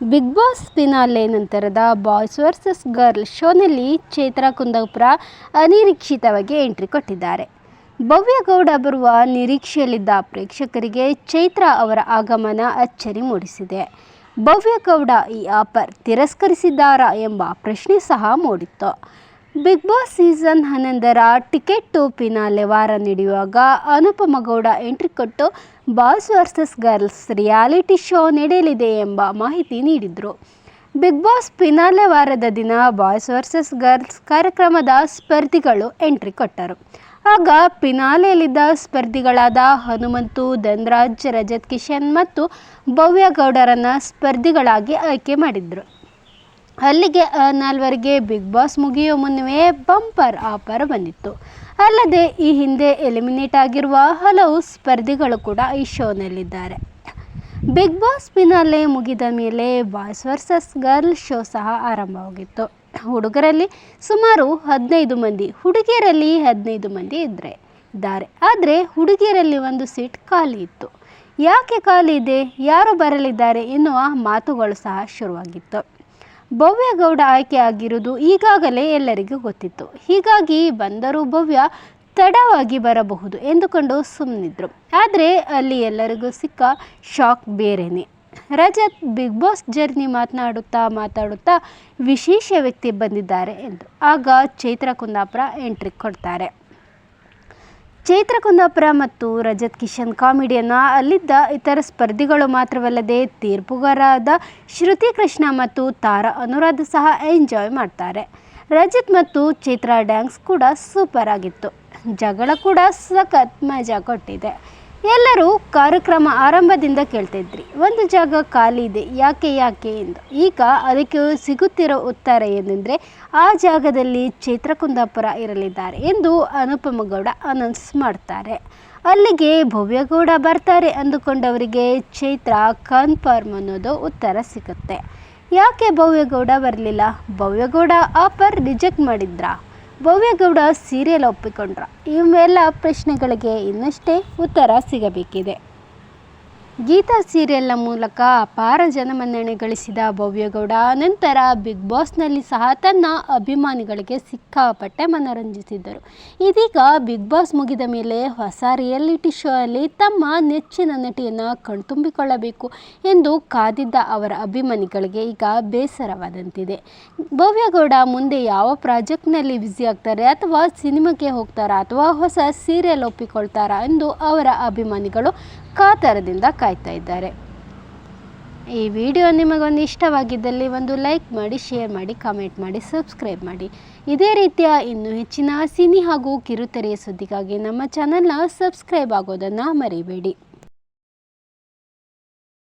Big Boss finale ನಂತರದ boys versus girl ಶೋನಲ್ಲಿ ಚೈತ್ರ ಕುಂದಾಪುರ ಅನಿರೀಕ್ಷಿತವಾಗಿ ಎಂಟ್ರಿ ಕೊಟ್ಟಿದ್ದಾರೆ. ಭವ್ಯಗೌಡ ಬರುವ ನಿರೀಕ್ಷೆಯಲ್ಲಿದ್ದ ಪ್ರೇಕ್ಷಕರಿಗೆ ಚೈತ್ರ ಅವರ ಆಗಮನ ಅಚ್ಚರಿ ಮೂಡಿಸಿದೆ. ಭವ್ಯಗೌಡ ಈ ಆಫರ್ ತಿರಸ್ಕರಿಸಿದ್ದಾರಾ ಎಂಬ ಪ್ರಶ್ನೆ ಸಹ ಮೂಡಿತ್ತು. ಬಿಗ್ ಬಾಸ್ ಸೀಸನ್ ಹನ್ನೊಂದರ ಟಿಕೆಟ್ ಟು ಪಿನಾಲೆ ವಾರ ನಡೆಯುವಾಗ ಅನುಪಮ ಗೌಡ ಎಂಟ್ರಿ ಕೊಟ್ಟು boys versus girls reality show ನಡೆಯಲಿದೆ ಎಂಬ ಮಾಹಿತಿ ನೀಡಿದರು. ಬಿಗ್ ಬಾಸ್ ಪಿನಾಲೆ ವಾರದ ದಿನ ಬಾಯ್ಸ್ ವರ್ಸಸ್ ಗರ್ಲ್ಸ್ ಕಾರ್ಯಕ್ರಮದ ಸ್ಪರ್ಧಿಗಳು ಎಂಟ್ರಿ ಕೊಟ್ಟರು. ಆಗ ಪಿನಾಲೆಯಲ್ಲಿದ್ದ ಸ್ಪರ್ಧಿಗಳಾದ ಹನುಮಂತು, ಧನ್ರಾಜ್, ರಜತ್ ಕಿಶನ್ ಮತ್ತು ಭವ್ಯ ಗೌಡರನ್ನು ಸ್ಪರ್ಧಿಗಳಾಗಿ ಆಯ್ಕೆ ಮಾಡಿದರು. ಅಲ್ಲಿಗೆ ನಾಲ್ವರಿಗೆ ಬಿಗ್ ಬಾಸ್ ಮುಗಿಯುವ ಮುನ್ನವೇ ಬಂಪರ್ ಆಫರ್ ಬಂದಿತ್ತು. ಅಲ್ಲದೆ ಈ ಹಿಂದೆ ಎಲಿಮಿನೇಟ್ ಆಗಿರುವ ಹಲವು ಸ್ಪರ್ಧಿಗಳು ಕೂಡ ಈ ಶೋನಲ್ಲಿದ್ದಾರೆ. ಬಿಗ್ ಬಾಸ್ ಫಿನಾಲೆ ಮುಗಿದ ಮೇಲೆ ಬಾಯ್ಸ್ ವರ್ಸಸ್ ಗರ್ಲ್ ಶೋ ಸಹ ಆರಂಭವಾಗಿತ್ತು. ಹುಡುಗರಲ್ಲಿ ಸುಮಾರು ಹದಿನೈದು ಮಂದಿ, ಹುಡುಗಿಯರಲ್ಲಿ ಹದಿನೈದು ಮಂದಿ ಇದ್ದರೆ ಇದ್ದಾರೆ. ಆದರೆ ಹುಡುಗಿಯರಲ್ಲಿ ಒಂದು ಸೀಟ್ ಖಾಲಿ ಇತ್ತು. ಯಾಕೆ ಖಾಲಿ ಇದೆ? ಯಾರು ಬರಲಿದ್ದಾರೆ ಎನ್ನುವ ಮಾತುಗಳು ಸಹ ಶುರುವಾಗಿತ್ತು. ಭವ್ಯ ಗೌಡ ಆಯ್ಕೆ ಆಗಿರುವುದು ಈಗಾಗಲೇ ಎಲ್ಲರಿಗೂ ಗೊತ್ತಿತ್ತು. ಹೀಗಾಗಿ ಬಂದರೂ ಭವ್ಯ ತಡವಾಗಿ ಬರಬಹುದು ಎಂದುಕೊಂಡು ಸುಮ್ಮನಿದ್ರು ಆದರೆ ಅಲ್ಲಿ ಎಲ್ಲರಿಗೂ ಸಿಕ್ಕ ಶಾಕ್ ಬೇರೆಯೇ ರಜತ್ ಬಿಗ್ ಬಾಸ್ ಜರ್ನಿ ಮಾತನಾಡುತ್ತಾ ಮಾತಾಡುತ್ತಾ ವಿಶೇಷ ವ್ಯಕ್ತಿ ಬಂದಿದ್ದಾರೆ ಎಂದು. ಆಗ ಚೈತ್ರ ಕುಂದಾಪುರ ಎಂಟ್ರಿ ಕೊಡ್ತಾರೆ. ಚೈತ್ರ ಕುಂದಾಪುರ ಮತ್ತು ರಜತ್ ಕಿಶನ್ ಕಾಮಿಡಿಯನ್ನು ಅಲ್ಲಿದ್ದ ಇತರ ಸ್ಪರ್ಧಿಗಳು ಮಾತ್ರವಲ್ಲದೆ ತೀರ್ಪುಗಾರಾದ ಶ್ರುತಿ ಕೃಷ್ಣ ಮತ್ತು ತಾರಾ ಅನುರಾಧ ಸಹ ಎಂಜಾಯ್ ಮಾಡ್ತಾರೆ. ರಜತ್ ಮತ್ತು ಚೈತ್ರ ಡ್ಯಾನ್ಸ್ ಕೂಡ ಸೂಪರ್ ಆಗಿತ್ತು. ಜಗಳ ಕೂಡ ಸಖತ್ ಮಜಾ ಕೊಟ್ಟಿದೆ. ಎಲ್ಲರೂ ಕಾರ್ಯಕ್ರಮ ಆರಂಭದಿಂದ ಕೇಳ್ತಿದ್ರಿ. ಒಂದು ಜಾಗ ಖಾಲಿ ಇದೆ, ಯಾಕೆ ಯಾಕೆ ಎಂದು. ಈಗ ಅದಕ್ಕೆ ಸಿಗುತ್ತಿರೋ ಉತ್ತರ ಏನೆಂದರೆ, ಆ ಜಾಗದಲ್ಲಿ ಚೈತ್ರ ಕುಂದಾಪುರ ಇರಲಿದ್ದಾರೆ ಎಂದು ಅನುಪಮ ಗೌಡ ಅನೌನ್ಸ್ ಮಾಡ್ತಾರೆ. ಅಲ್ಲಿಗೆ ಭವ್ಯಗೌಡ ಬರ್ತಾರೆ ಅಂದುಕೊಂಡವರಿಗೆ ಚೈತ್ರ ಕನ್ಫರ್ಮ್ ಅನ್ನೋದು ಉತ್ತರ ಸಿಗುತ್ತೆ. ಯಾಕೆ ಭವ್ಯಗೌಡ ಬರಲಿಲ್ಲ? ಭವ್ಯಗೌಡ ಆಫರ್ ರಿಜೆಕ್ಟ್ ಮಾಡಿದ್ರಾ? ಭವ್ಯಗೌಡ ಸೀರಿಯಲ್ ಒಪ್ಪಿಕೊಂಡ್ರ. ಇವೆಲ್ಲ ಪ್ರಶ್ನೆಗಳಿಗೆ ಇನ್ನಷ್ಟೇ ಉತ್ತರ ಸಿಗಬೇಕಿದೆ. ಗೀತಾ ಸೀರಿಯಲ್ನ ಮೂಲಕ ಅಪಾರ ಜನಮನ್ನಣೆ ಗಳಿಸಿದ ಭವ್ಯಗೌಡ, ನಂತರ ಬಿಗ್ ಬಾಸ್ನಲ್ಲಿ ಸಹ ತನ್ನ ಅಭಿಮಾನಿಗಳಿಗೆ ಸಿಕ್ಕಾಪಟ್ಟೆ ಮನರಂಜಿಸಿದ್ದರು. ಇದೀಗ ಬಿಗ್ ಬಾಸ್ ಮುಗಿದ ಮೇಲೆ ಹೊಸ ರಿಯಾಲಿಟಿ ಶೋ ಅಲ್ಲಿ ತಮ್ಮ ನೆಚ್ಚಿನ ನಟಿಯನ್ನು ಕಣ್ತುಂಬಿಕೊಳ್ಳಬೇಕು ಎಂದು ಕಾದಿದ್ದ ಅವರ ಅಭಿಮಾನಿಗಳಿಗೆ ಈಗ ಬೇಸರವಾದಂತಿದೆ. ಭವ್ಯಗೌಡ ಮುಂದೆ ಯಾವ ಪ್ರಾಜೆಕ್ಟ್ನಲ್ಲಿ ಬ್ಯುಸಿ ಆಗ್ತಾರೆ ಅಥವಾ ಸಿನಿಮಾಕ್ಕೆ ಹೋಗ್ತಾರಾ ಅಥವಾ ಹೊಸ ಸೀರಿಯಲ್ ಒಪ್ಪಿಕೊಳ್ತಾರಾ ಎಂದು ಅವರ ಅಭಿಮಾನಿಗಳು ಕಾತರದಿಂದ ಕಾಯ್ತಾ ಇದ್ದಾರೆ. ಈ ವಿಡಿಯೋ ನಿಮಗೊಂದು ಇಷ್ಟವಾಗಿದ್ದಲ್ಲಿ ಒಂದು ಲೈಕ್ ಮಾಡಿ, ಶೇರ್ ಮಾಡಿ, ಕಮೆಂಟ್ ಮಾಡಿ, ಸಬ್ಸ್ಕ್ರೈಬ್ ಮಾಡಿ. ಇದೇ ರೀತಿಯ ಇನ್ನೂ ಹೆಚ್ಚಿನ ಸಿನಿ ಹಾಗೂ ಕಿರುತೆರೆಯ ಸುದ್ದಿಗಾಗಿ ನಮ್ಮ ಚಾನಲ್ನ ಸಬ್ಸ್ಕ್ರೈಬ್ ಆಗೋದನ್ನು ಮರಿಬೇಡಿ.